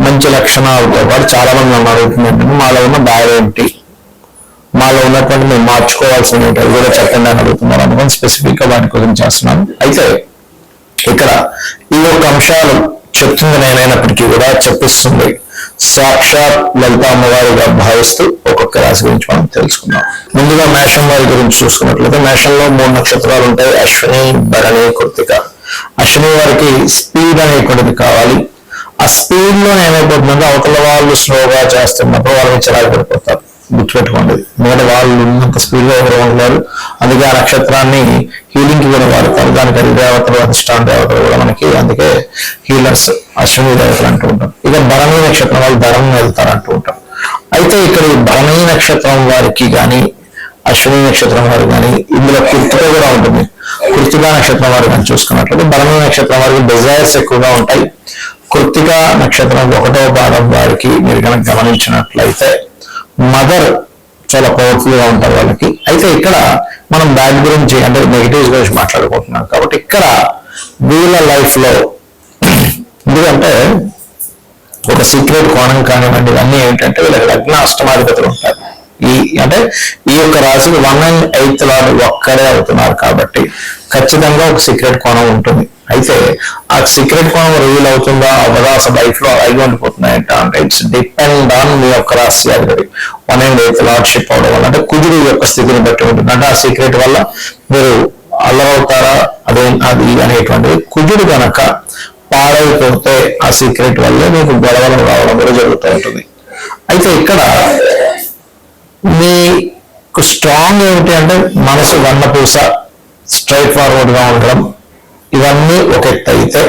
మంచి లక్షణాలతో పాటు చాలా మంది నన్ను అడుగుతుందంటే మాలో ఉన్న బాధ ఏంటి? మాలో ఉన్నటువంటి మేము మార్చుకోవాల్సిన ఏంటి? కూడా చెప్పండి అని అడుగుతున్నారు. అనుకుని స్పెసిఫిక్గా వాటి గురించి చేస్తున్నాను. అయితే ఇక్కడ ఈ యొక్క అంశాలు చెప్తుంది నేనైనప్పటికీ కూడా చెప్పిస్తుంది. సాక్షాత్ లలిత అమ్మవారిగా భావిస్తూ ఒక్కొక్క రాశి గురించి మనం తెలుసుకుందాం. ముందుగా మేషం వారి గురించి చూసుకున్నట్లయితే మేషంలో మూడు నక్షత్రాలు ఉంటాయి. అశ్విని భరణి కృతిక. అశ్విని వారికి స్పీడ్ అనేటువంటిది కావాలి. ఆ స్పీడ్లో ఏమైపోతుందంటే అవతల వాళ్ళు స్లోగా చేస్తున్నప్పుడు వాళ్ళని చిరాకు పడిపోతారు. గుర్తుపెట్టుకోండి. మిగతా వాళ్ళు ఉన్నంత స్పీడ్లో ఎవరు ఉంటారు అందుకే ఆ నక్షత్రాన్ని హీలింగ్కి కూడా వాడతారు. దానికి అది దేవతలు అధిష్టాన దేవతలు కూడా మనకి అందుకే హీలర్స్ అశ్విని దేవతలు అంటూ ఉంటాం ఇక భరణీ నక్షత్రం వాళ్ళు ధరం వెళ్తారు అంటూ ఉంటాం అయితే ఇక్కడ ఈ భరణీ నక్షత్రం వారికి కానీ అశ్విని నక్షత్రం వారు కానీ ఇందులో కృతిక కూడా ఉంటుంది. కృతిక నక్షత్రం వారు కానీ చూసుకున్నట్లయితే భరణీ నక్షత్రం వారికి డిజైర్స్ ఎక్కువగా ఉంటాయి. కృతిక నక్షత్రం ఒకటో పాదం వారికి మీరు కనుక గమనించినట్లయితే మదర్ చాలా పవర్ఫుల్గా ఉంటారు వాళ్ళకి. అయితే ఇక్కడ మనం దాని గురించి అంటే నెగిటివ్స్ గురించి మాట్లాడుకుంటున్నాం. కాబట్టి ఇక్కడ వీళ్ళ లైఫ్లో ఎందుకంటే ఒక సీక్రెట్ కోణం కానివ్వండి ఇవన్నీ ఏంటంటే వీళ్ళకి లగ్న అష్టమాధిపతులు ఉంటారు. ఈ అంటే ఈ యొక్క రాశికి వన్ అండ్ ఎయిత్ లాడ్ ఒక్కడే అవుతున్నారు కాబట్టి ఖచ్చితంగా ఒక సీక్రెట్ కోణం ఉంటుంది. అయితే ఆ సీక్రెట్ కోణం రివీల్ అవుతుందా? అవ్వదా? అసలు లైఫ్లో అలాగే ఉండిపోతున్నాయంట అంటే ఇట్స్ డిపెండ్ ఆన్ మీ యొక్క రాశి అది వన్ అండ్ ఎయిత్ లార్డ్షిప్ అవడం వల్ల అంటే కుజుడు యొక్క స్థితిని బట్టి ఉంటుంది. అంటే ఆ సీక్రెట్ వల్ల మీరు అల్లరవుతారా? అదే అది అనేటువంటిది. కుజుడు కనుక పాడైపోతే ఆ సీక్రెట్ వల్లే మీకు గొడవలు రావడం కూడా జరుగుతూ ఉంటుంది. అయితే ఇక్కడ మీకు స్ట్రాంగ్ ఏమిటి అంటే మనసు వన్నపూస స్ట్రైట్ ఫార్వర్డ్గా ఉండడం. ఇవన్నీ ఒక ఎత్తు అయితే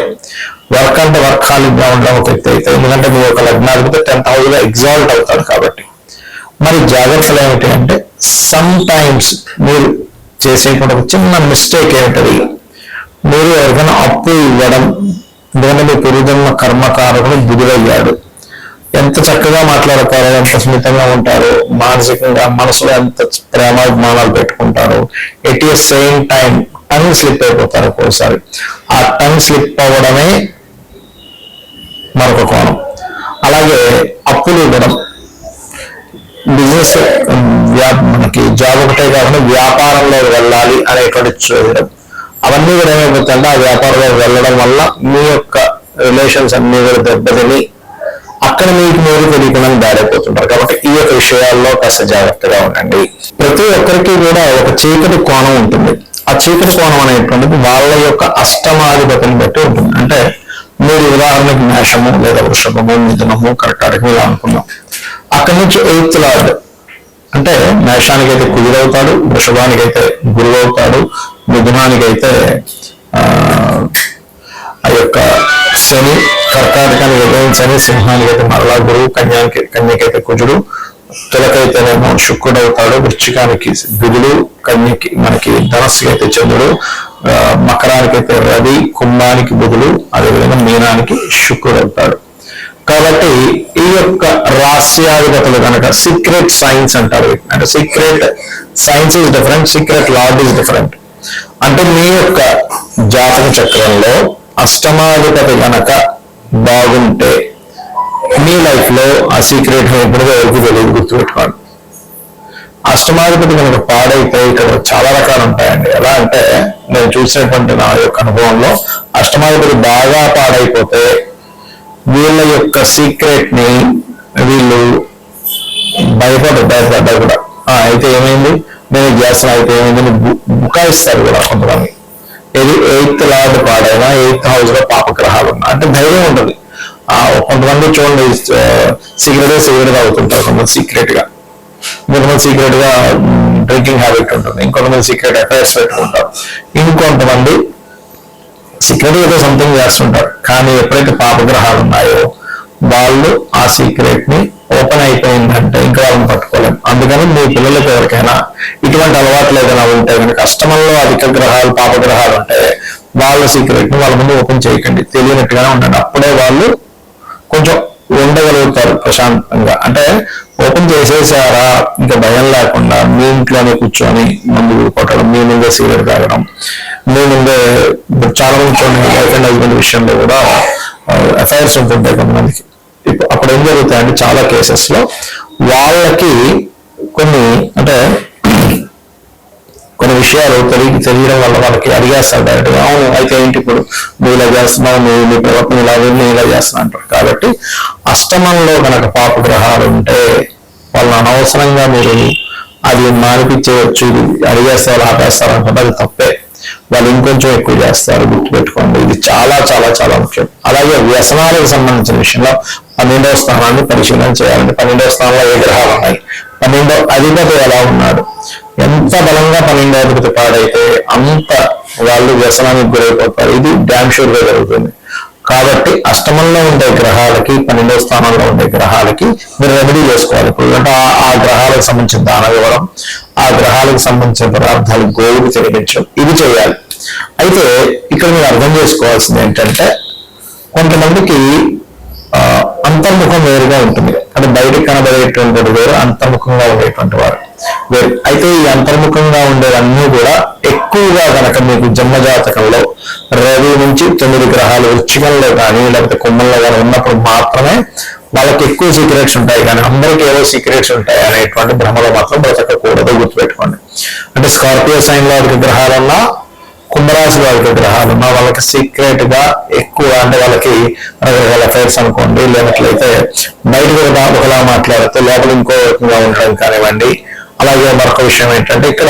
వర్క్ అంటే వర్క్ హాలిడ్గా ఉండడం ఒక ఎత్తు అయితే ఎందుకంటే మీ ఒక లగ్నాధిపతి టెన్త్ హౌస్ ఎగ్జాల్ట్ అవుతాడు కాబట్టి. మరి జాగ్రత్తలు ఏమిటి అంటే సమ్ టైమ్స్ మీరు చేసేటువంటి ఒక చిన్న మిస్టేక్ ఏమిటది? మీరు ఎవరికైనా అప్పు ఇవ్వడం ఎందుకంటే మీ పూర్వజన్మ కర్మకారకుడు బుధుడయ్యాడు. ఎంత చక్కగా మాట్లాడతారు ఎంత సున్నితంగా ఉంటారు మానసికంగా మనసులో ఎంత ప్రేమాభిమానాలు పెట్టుకుంటారు. At a same time tongue slip అయిపోతారు ఒక్కోసారి. ఆ టంగ్ స్లిప్ అవ్వడమే మరొక కోణం. అలాగే అప్పులు ఇవ్వడం. బిజినెస్ మనకి జాబ్ ఒకటే కాకుండా వ్యాపారంలో వెళ్ళాలి అనేటువంటి చూడడం అవన్నీ కూడా ఏమైపోతుందంటే ఆ వ్యాపారంలో వెళ్ళడం వల్ల మీ యొక్క రిలేషన్స్ అన్ని కూడా దెబ్బతిని అక్కడ మీకు మీరు తెలియకుండా దాడైపోతుంటారు కాబట్టి ఈ యొక్క విషయాల్లో కాస్త జాగ్రత్తగా ఉండండి. ప్రతి ఒక్కరికి కూడా ఒక చీకటి కోణం ఉంటుంది. ఆ చీకటి కోణం అనేటువంటిది వాళ్ళ యొక్క అష్టమాధిపతిని బట్టి ఉంటుంది. అంటే మీరు ఉదాహరణకి మేషము లేదా వృషభము మిథునము కర్కాటకం ఇలా అనుకున్నాం అక్కడి నుంచి ఎయిత్ లార్డ్ అంటే మేషానికైతే వృషభానికి వృషభానికైతే గురువు అవుతాడు మిథునానికి అయితే ఆ యొక్క శని కర్కాటకానికి అయితే సింహానికైతే సింహానికి అయితే మరలా గురువు కన్యానికి కన్యకైతే కుజుడు తులకైతేనేమో శుక్రుడు అవుతాడు వృశ్చికానికి బుధుడు కన్యకి మనకి ధనస్సుకి అయితే చంద్రుడు మకరానికైతే మకరానికి అయితే రవి కుంభానికి బుధుడు అదేవిధంగా మీనానికి శుక్రుడు అవుతాడు కాబట్టి ఈ యొక్క రాస్యాధిపతులు కనుక సీక్రెట్ సైన్స్ అంటారు అంటే secret science is different secret lord is different అంటే మీ యొక్క జాతక చక్రంలో అష్టమాధిపతి గనక బాగుంటే మీ లైఫ్లో ఆ సీక్రెట్ ఎప్పుడుగా ఎవరికి తెలియదు గుర్తుపెట్టుకోండి. అష్టమాధిపతి కనుక పాడైతే ఇక్కడ చాలా రకాలు ఉంటాయండి. ఎలా అంటే నేను చూసినటువంటి నా యొక్క అనుభవంలో అష్టమాధిపతి బాగా పాడైపోతే వీళ్ళ యొక్క సీక్రెట్ని వీళ్ళు భయపడ్డారు భయపడ్డారు కూడా. అయితే ఏమైంది? నేను ఇది చేస్తున్నా అయితే ఏమైంది బుకాయిస్తారు కూడా కొంతమంది. ఏది? ఎయిత్ లార్డ్ పాడైనా ఎయిత్ హౌస్లో పాపగ్రహాలు ఉన్నా అంటే ధైర్యం ఉంటుంది. ఆ కొంతమంది చూడండి సిగరెట్ సిగరెట్ అవుతుంటారు కొంతమంది సీక్రెట్గా ఇంకొంతమంది సీక్రెట్గా డ్రింకింగ్ హ్యాబిట్ ఉంటుంది. ఇంకొంతమంది సీక్రెట్ అఫైర్స్ పెట్టుకుంటారు. ఇంకొంతమంది సీక్రెట్ ఏదో సంథింగ్ చేస్తుంటారు. కానీ ఎప్పుడైతే పాపగ్రహాలు ఉన్నాయో వాళ్ళు ఆ సీక్రెట్ని ఓపెన్ అయిపోయిందంటే ఇంకా వాళ్ళని పట్టుకోలేం. అందుకని మీ పిల్లలకి ఎవరికైనా ఇటువంటి అలవాట్లు ఏదైనా ఉంటే కనుక అష్టమంలో అధిక గ్రహాలు పాప గ్రహాలు ఉంటే వాళ్ళ సీక్రెట్ని వాళ్ళ ముందు ఓపెన్ చేయకండి. తెలియనట్టుగానే ఉండండి. అప్పుడే వాళ్ళు కొంచెం ఉండగలుగుతారు ప్రశాంతంగా. అంటే ఓపెన్ చేసేసారా? ఇంకా భయం లేకుండా మీ ఇంట్లోనే కూర్చొని మందు కొట్టడం మీ ముందే సిగరెట్ తాగడం మీ ముందే చాలా మంది చూడండి వైఫ్ అండ్ హస్బెండ్ విషయంలో కూడా అఫైర్స్ ఉంటుంటాయి కొంతమందికి. అప్పుడు ఏం జరుగుతాయంటే చాలా కేసెస్లో వాళ్ళకి కొన్ని అంటే కొన్ని విషయాలు తెలియ తెలియడం వల్ల వాళ్ళకి అడిగేస్తారు డైరెక్ట్గా అవును అయితే ఏంటి ఇప్పుడు? నువ్వు ఇలా చేస్తున్నావు నువ్వు నీ ప్రవర్తన ఇలా నేను ఇలా చేస్తున్నా అంటారు. కాబట్టి అష్టమంలో కనుక పాప గ్రహాలు ఉంటే వాళ్ళని అనవసరంగా మీరు అది మానిపించవచ్చు అడిగేస్తారు ఆపేస్తారు అనుకుంటే అది తప్పే. వాళ్ళు ఇంకొంచెం ఎక్కువ చేస్తారు గుర్తుపెట్టుకోండి. ఇది చాలా చాలా చాలా ముఖ్యం. అలాగే వ్యసనాలకు సంబంధించిన విషయంలో పన్నెండవ స్థానాన్ని పరిశీలన చేయాలండి. పన్నెండవ స్థానంలో ఏ గ్రహాలు ఉన్నాయి? పన్నెండో అధిపతి ఎలా ఉన్నాడు? ఎంత బలంగా పన్నెండో అధిపతి పాడైతే అంత వాళ్ళు వ్యసనానికి గురైపోతారు. ఇది డ్యామ్ షూర్గా జరుగుతుంది. కాబట్టి అష్టమంలో ఉండే గ్రహాలకి పన్నెండవ స్థానంలో ఉండే గ్రహాలకి మీరు రెమెడీ చేసుకోవాలి. ఇప్పుడు అంటే ఆ- ఆ గ్రహాలకు సంబంధించిన దాన ఇవ్వడం ఆ గ్రహాలకు సంబంధించిన పదార్థాలు గోవులు తినిపించడం ఇది చేయాలి. అయితే ఇక్కడ మీరు అర్థం చేసుకోవాల్సింది ఏంటంటే కొంతమందికి అంతర్ముఖం వేరుగా ఉంటుంది. అంటే బయటికి కనబడేటువంటి వేరు అంతర్ముఖంగా ఉండేటువంటి వారు వేరు. అయితే ఈ అంతర్ముఖంగా ఉండేవన్నీ కూడా ఎక్కువగా గనక మీకు జన్మజాతకంలో రవి నుంచి తొమ్మిది గ్రహాలు వృచ్చికంలో కానీ లేకపోతే కుంభంలో కానీ ఉన్నప్పుడు మాత్రమే వాళ్ళకి ఎక్కువ సీక్రెట్స్ ఉంటాయి. కానీ అందరికీ ఏవో సీక్రెట్స్ ఉంటాయి అనేటువంటి భ్రమలో మాత్రం బ్రతకకూడదు గుర్తుపెట్టుకోండి. అంటే స్కార్పియో సైన్లో గ్రహాలన్నా కుంభరాశి వారికి గ్రహాలు ఉన్న వాళ్ళకి సీక్రెట్గా ఎక్కువ అంటే వాళ్ళకి రకరకాల అఫైర్స్ అనుకోండి లేనట్లయితే బయట కూడా ఒకలా మాట్లాడితే లోపల ఇంకో రకంగా ఉండడం కానివ్వండి. అలాగే మరొక విషయం ఏంటంటే ఇక్కడ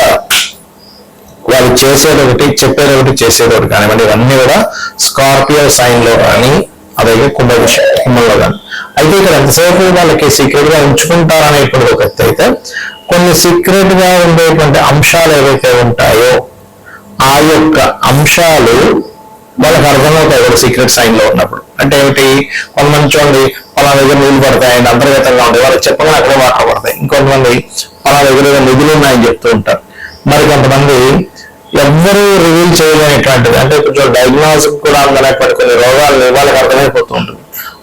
వాళ్ళు చేసేది ఒకటి చెప్పేది ఒకటి చేసేది ఒకటి కానివ్వండి. ఇవన్నీ కూడా స్కార్పియో సైన్లో కానీ అలాగే కుంభ కుంభంలో కానీ. అయితే ఇక్కడ ఎంతసేపు వాళ్ళకి సీక్రెట్గా ఉంచుకుంటారనేటువంటి ఒక అయితే కొన్ని సీక్రెట్గా ఉండేటువంటి అంశాలు ఏవైతే ఉంటాయో యొక్క అంశాలు మనకు అర్థమవుతాయి కూడా సీక్రెట్ సైన్లో ఉన్నప్పుడు. అంటే ఏమిటి? కొంతమంది చూడండి పలా దగ్గర నీళ్ళు పడతాయండి అంతర్గతంగా ఉంటాయి. వాళ్ళకి చెప్పగానే అక్కడే వాటర్ పడతాయి. ఇంకొంతమంది పలా దగ్గర నిధులు ఉన్నాయని చెప్తూ ఉంటారు. మరి కొంతమంది ఎవ్వరూ రివీల్ చేయలేనటువంటిది. అంటే కొంచెం డయాగ్నోస్ కూడా అందలేకపోతే కొన్ని రోగాలు వాళ్ళకి అర్థమైపోతూ ఉంటుంది.